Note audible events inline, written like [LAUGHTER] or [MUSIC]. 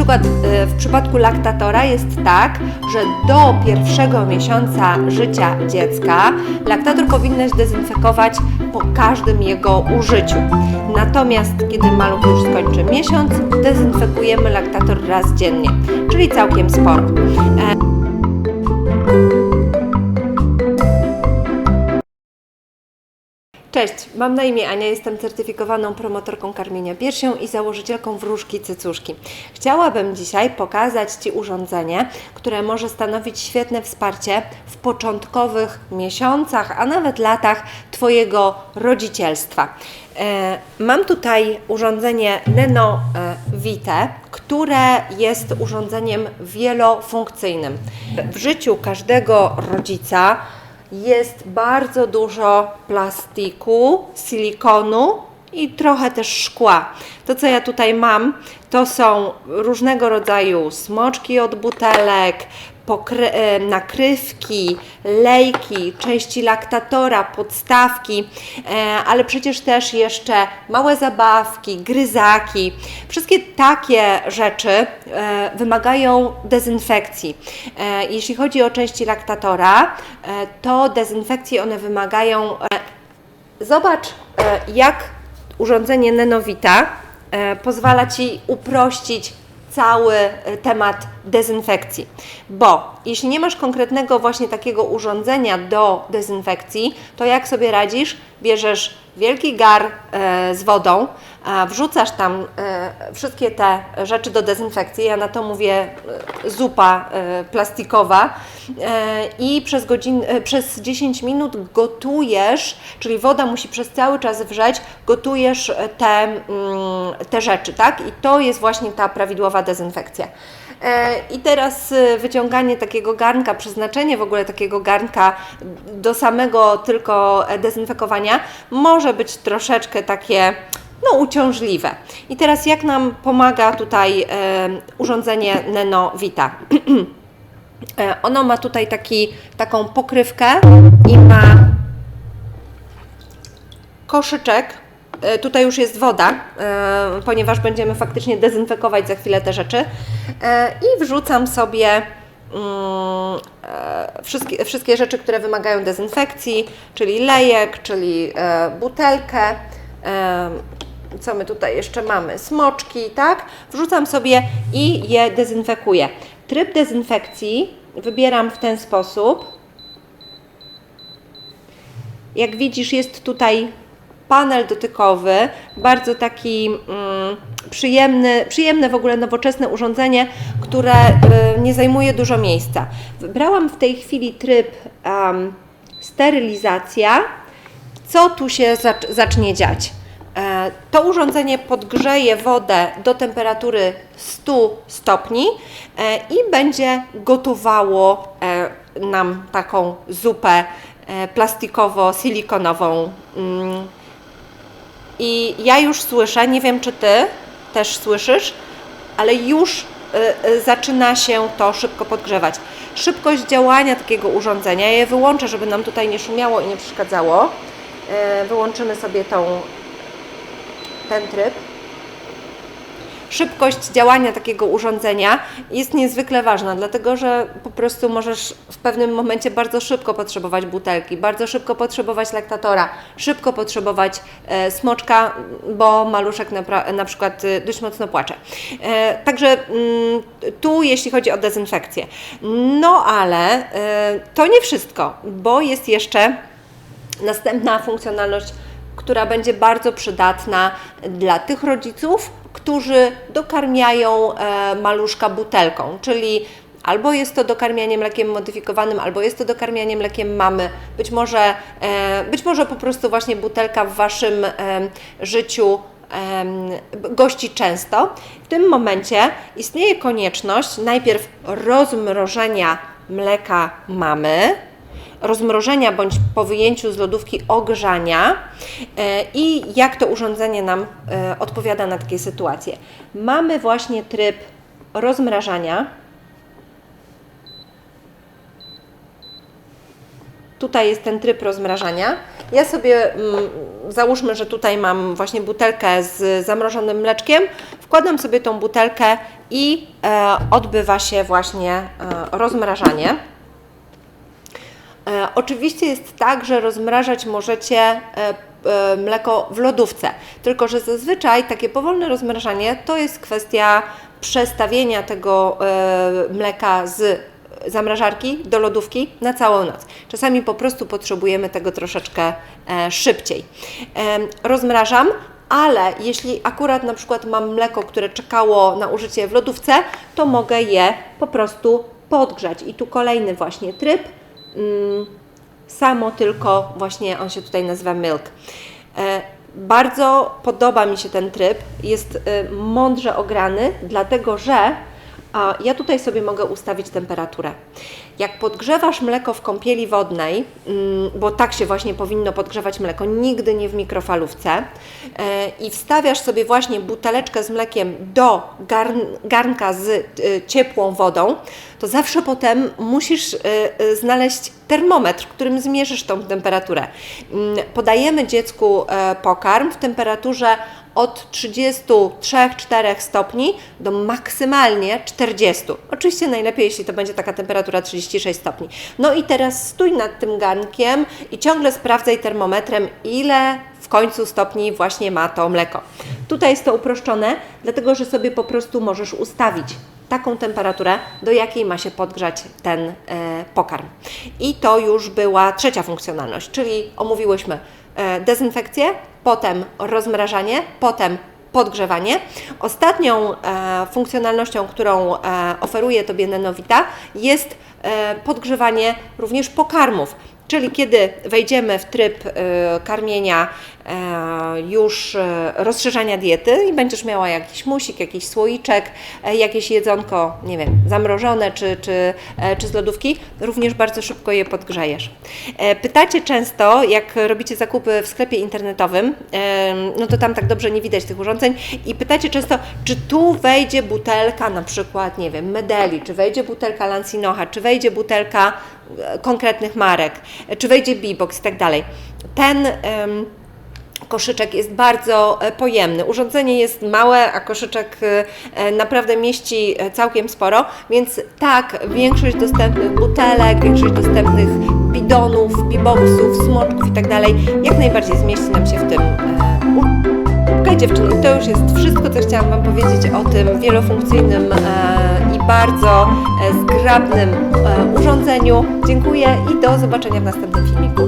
przykład y, w przypadku laktatora jest tak, że do pierwszego miesiąca życia dziecka laktator powinnaś dezynfekować po każdym jego użyciu. Natomiast kiedy maluch już skończy miesiąc, dezynfekujemy laktator raz dziennie, czyli całkiem sporo. Cześć, mam na imię Ania, jestem certyfikowaną promotorką karmienia piersią i założycielką wróżki cycuszki. Chciałabym dzisiaj pokazać Ci urządzenie, które może stanowić świetne wsparcie w początkowych miesiącach, a nawet latach Twojego rodzicielstwa. E, Mam tutaj urządzenie Neno e, Vite, które jest urządzeniem wielofunkcyjnym. W życiu każdego rodzica jest bardzo dużo plastiku, silikonu i trochę też szkła. To, co ja tutaj mam, to są różnego rodzaju smoczki od butelek, nakrywki, lejki, części laktatora, podstawki, e, ale przecież też jeszcze małe zabawki, gryzaki. Wszystkie takie rzeczy e, wymagają dezynfekcji. E, Jeśli chodzi o części laktatora, e, to dezynfekcji one wymagają. e, Zobacz, e, jak urządzenie Nenowita e, pozwala Ci uprościć cały e, temat dezynfekcji. Bo jeśli nie masz konkretnego właśnie takiego urządzenia do dezynfekcji, to jak sobie radzisz? Bierzesz wielki gar e, z wodą, wrzucasz tam e, wszystkie te rzeczy do dezynfekcji, ja na to mówię e, zupa e, plastikowa i przez, godzin, przez 10 minut gotujesz, czyli woda musi przez cały czas wrzeć, gotujesz te, mm, te rzeczy, tak? I to jest właśnie ta prawidłowa dezynfekcja. I teraz wyciąganie takiego garnka, przeznaczenie w ogóle takiego garnka do samego tylko dezynfekowania może być troszeczkę takie no, uciążliwe. I teraz jak nam pomaga tutaj e, urządzenie Neno Vita? [CLEARS THROAT] E, ono ma tutaj taki, taką pokrywkę i ma koszyczek. E, Tutaj już jest woda, ponieważ będziemy faktycznie dezynfekować za chwilę te rzeczy. I wrzucam sobie mm, wszystkie, rzeczy, które wymagają dezynfekcji, czyli lejek, czyli butelkę. Co my tutaj jeszcze mamy? Smoczki, tak? Wrzucam sobie i je dezynfekuję. Tryb dezynfekcji wybieram w ten sposób. Jak widzisz, jest tutaj panel dotykowy, bardzo taki mm, przyjemny, przyjemne w ogóle nowoczesne urządzenie, które y, nie zajmuje dużo miejsca. Wybrałam w tej chwili tryb em, sterylizacja. Co tu się zac- zacznie dziać? E, To urządzenie podgrzeje wodę do temperatury 100 stopni e, i będzie gotowało e, nam taką zupę plastikowo-silikonową. Mm. I ja już słyszę, nie wiem czy Ty też słyszysz, ale już zaczyna się to szybko podgrzewać. Szybkość działania takiego urządzenia, ja je wyłączę, żeby nam tutaj nie szumiało i nie przeszkadzało. Wyłączymy sobie tą, ten tryb. Szybkość działania takiego urządzenia jest niezwykle ważna, dlatego że po prostu możesz w pewnym momencie bardzo szybko potrzebować butelki, bardzo szybko potrzebować laktatora, szybko potrzebować e, smoczka, bo maluszek na, na przykład e, dość mocno płacze. E, także mm, tu jeśli chodzi o dezynfekcję. No ale e, to nie wszystko, bo jest jeszcze Następna funkcjonalność, która będzie bardzo przydatna dla tych rodziców, którzy dokarmiają e, maluszka butelką, czyli albo jest to dokarmianie mlekiem modyfikowanym, albo jest to dokarmianie mlekiem mamy. Być może, e, być może po prostu właśnie butelka w Waszym życiu gości często. W tym momencie istnieje konieczność najpierw rozmrożenia mleka mamy, rozmrożenia bądź po wyjęciu z lodówki ogrzania e, i jak to urządzenie nam e, odpowiada na takie sytuacje. Mamy właśnie tryb rozmrażania. Tutaj jest ten tryb rozmrażania. Ja sobie mm, załóżmy, że tutaj mam właśnie butelkę z zamrożonym mleczkiem, wkładam sobie tą butelkę i e, odbywa się właśnie rozmrażanie. E, oczywiście jest tak, że rozmrażać możecie e, e, mleko w lodówce, tylko że zazwyczaj takie powolne rozmrażanie to jest kwestia przestawienia tego mleka z zamrażarki do lodówki na całą noc. Czasami po prostu potrzebujemy tego troszeczkę szybciej. Rozmrażam, ale jeśli akurat na przykład mam mleko, które czekało na użycie w lodówce, to mogę je po prostu podgrzać. I tu kolejny właśnie tryb. Mm, samo tylko właśnie on się tutaj nazywa milk. E, bardzo podoba mi się ten tryb, jest e, mądrze ograny, dlatego że a, ja tutaj sobie mogę ustawić temperaturę. Jak podgrzewasz mleko w kąpieli wodnej, mm, bo tak się właśnie powinno podgrzewać mleko, nigdy nie w mikrofalówce, e, i wstawiasz sobie właśnie buteleczkę z mlekiem do garn, garnka z e, ciepłą wodą, to zawsze potem musisz e, znaleźć termometr, którym zmierzysz tą temperaturę. Mm, Podajemy dziecku pokarm w temperaturze od 33-4 stopni do maksymalnie 40. Oczywiście najlepiej, jeśli to będzie taka temperatura 36 stopni. No i teraz stój nad tym garnkiem i ciągle sprawdzaj termometrem, ile w końcu stopni właśnie ma to mleko. Tutaj jest to uproszczone, dlatego że sobie po prostu możesz ustawić taką temperaturę, do jakiej ma się podgrzać ten e, pokarm. I to już była trzecia funkcjonalność, czyli omówiłyśmy e, dezynfekcję, potem rozmrażanie, potem podgrzewanie. Ostatnią e, funkcjonalnością, którą e, oferuje Tobie Nenowita jest podgrzewanie również pokarmów. Czyli kiedy wejdziemy w tryb e, karmienia e, już e, rozszerzania diety i będziesz miała jakiś musik, jakiś słoiczek, e, jakieś jedzonko, nie wiem, zamrożone czy, czy, e, czy z lodówki, również bardzo szybko je podgrzejesz. E, Pytacie często, jak robicie zakupy w sklepie internetowym, e, no to tam tak dobrze nie widać tych urządzeń i pytacie często, czy tu wejdzie butelka na przykład, nie wiem, Medeli, czy wejdzie butelka Lancinocha, czy wejdzie butelka e, konkretnych marek, e, czy wejdzie B-Box i tak dalej. Ten koszyczek jest bardzo e, pojemny. Urządzenie jest małe, a koszyczek naprawdę mieści całkiem sporo, więc tak, większość dostępnych butelek, większość dostępnych bidonów, biboksów, smoczków i tak dalej, jak najbardziej zmieści nam się w tym Okej dziewczyny, to już jest wszystko, co chciałam Wam powiedzieć o tym wielofunkcyjnym bardzo e, zgrabnym e, urządzeniu. Dziękuję i do zobaczenia w następnym filmiku.